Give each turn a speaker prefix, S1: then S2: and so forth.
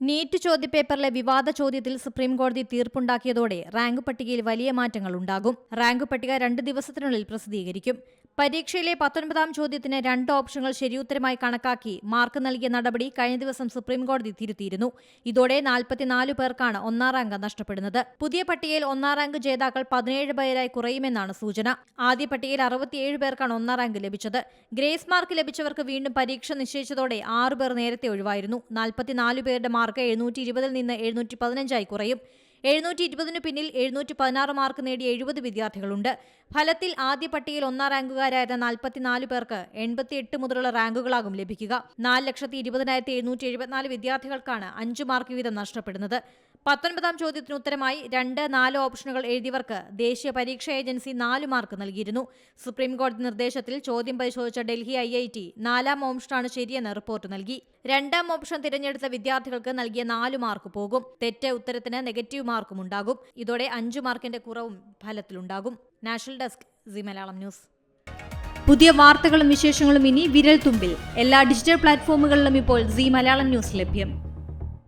S1: NEET ചോദ്യപേപ്പറിലെ വിവാദ ചോദ്യത്തിൽ സുപ്രീംകോടതി തീർപ്പുണ്ടാക്കിയതോടെ റാങ്ക് പട്ടികയിൽ വലിയ മാറ്റങ്ങൾ ഉണ്ടാകും. റാങ്ക് പട്ടിക രണ്ട് ദിവസത്തിനുള്ളിൽ പ്രസിദ്ധീകരിക്കും. പരീക്ഷയിലെ പത്തൊൻപതാം ചോദ്യത്തിന് രണ്ട് ഓപ്ഷനുകൾ ശരിയുത്തരമായി കണക്കാക്കി മാർക്ക് നൽകിയ നടപടി കഴിഞ്ഞ ദിവസം സുപ്രീംകോടതി തിരുത്തിയിരുന്നു. ഇതോടെ നാൽപ്പത്തിനാല് പേർക്കാണ് ഒന്നാം റാങ്ക് നഷ്ടപ്പെടുന്നത്. പുതിയ പട്ടികയിൽ ഒന്നാം റാങ്ക് ജേതാക്കൾ പതിനേഴ് പേരായി കുറയുമെന്നാണ് സൂചന. ആദ്യ പട്ടികയിൽ അറുപത്തിയേഴ് പേർക്കാണ് ഒന്നാം റാങ്ക് ലഭിച്ചത്. ഗ്രേസ് മാർക്ക് ലഭിച്ചവർക്ക് വീണ്ടും പരീക്ഷ നിശ്ചയിച്ചതോടെ ആറു പേർ നേരത്തെ ഒഴിവായിരുന്നു. നാൽപ്പത്തിനാല് പേരുടെ മാർക്ക് എഴുന്നൂറ്റി ഇരുപതിൽ നിന്ന് എഴുന്നൂറ്റി പതിനഞ്ചായി കുറയും. എഴുന്നൂറ്റി ഇരുപതിനു പിന്നിൽ എഴുന്നൂറ്റി പതിനാറ് മാർക്ക് നേടിയ എഴുപത് വിദ്യാർത്ഥികളുണ്ട്. ഫലത്തിൽ ആദ്യ പട്ടികയിൽ ഒന്നാം റാങ്കുകാരായിരുന്ന നാൽപ്പത്തിനാല് പേർക്ക് എൺപത്തിയെട്ട് മുതലുള്ള റാങ്കുകളാകും ലഭിക്കുക. നാല് ലക്ഷത്തി ഇരുപതിനായിരത്തി എഴുന്നൂറ്റി എഴുപത്തിനാല് വിദ്യാർത്ഥികൾക്കാണ് അഞ്ച് മാർക്ക് വീതം നഷ്ടപ്പെടുന്നത്. പത്തൊൻപതാം ചോദ്യത്തിന് ഉത്തരമായി രണ്ട് നാല് ഓപ്ഷനുകൾ എഴുതിയവർക്ക് ദേശീയ പരീക്ഷാ ഏജൻസി നാല് മാർക്ക് നൽകിയിരുന്നു. സുപ്രീം കോടതി നിർദ്ദേശത്തിൽ ചോദ്യം പരിശോധിച്ച ഡൽഹി ഐ ഐ ടി നാലാം ഓപ്ഷനാണ് ശരിയെന്ന് റിപ്പോർട്ട് നൽകി. രണ്ടാം ഓപ്ഷൻ തിരഞ്ഞെടുത്ത വിദ്യാർത്ഥികൾക്ക് നൽകിയ നാല് മാർക്ക് പോകും. തെറ്റ് ഉത്തരത്തിന് നെഗറ്റീവ് മാർക്കും ഉണ്ടാകും. ഇതോടെ അഞ്ചു മാർക്കിന്റെ കുറവും ഫലത്തിലുണ്ടാകും. National desk C Malayalam news. പുതിയ വാർത്തകളും വിശേഷങ്ങളും ഇനി വിരൽ തുമ്പിൽ. എല്ലാ ഡിജിറ്റൽ പ്ലാറ്റ്ഫോമുകളിലും ഇപ്പോൾ സി മലയാളം ന്യൂസ് ലഭ്യം.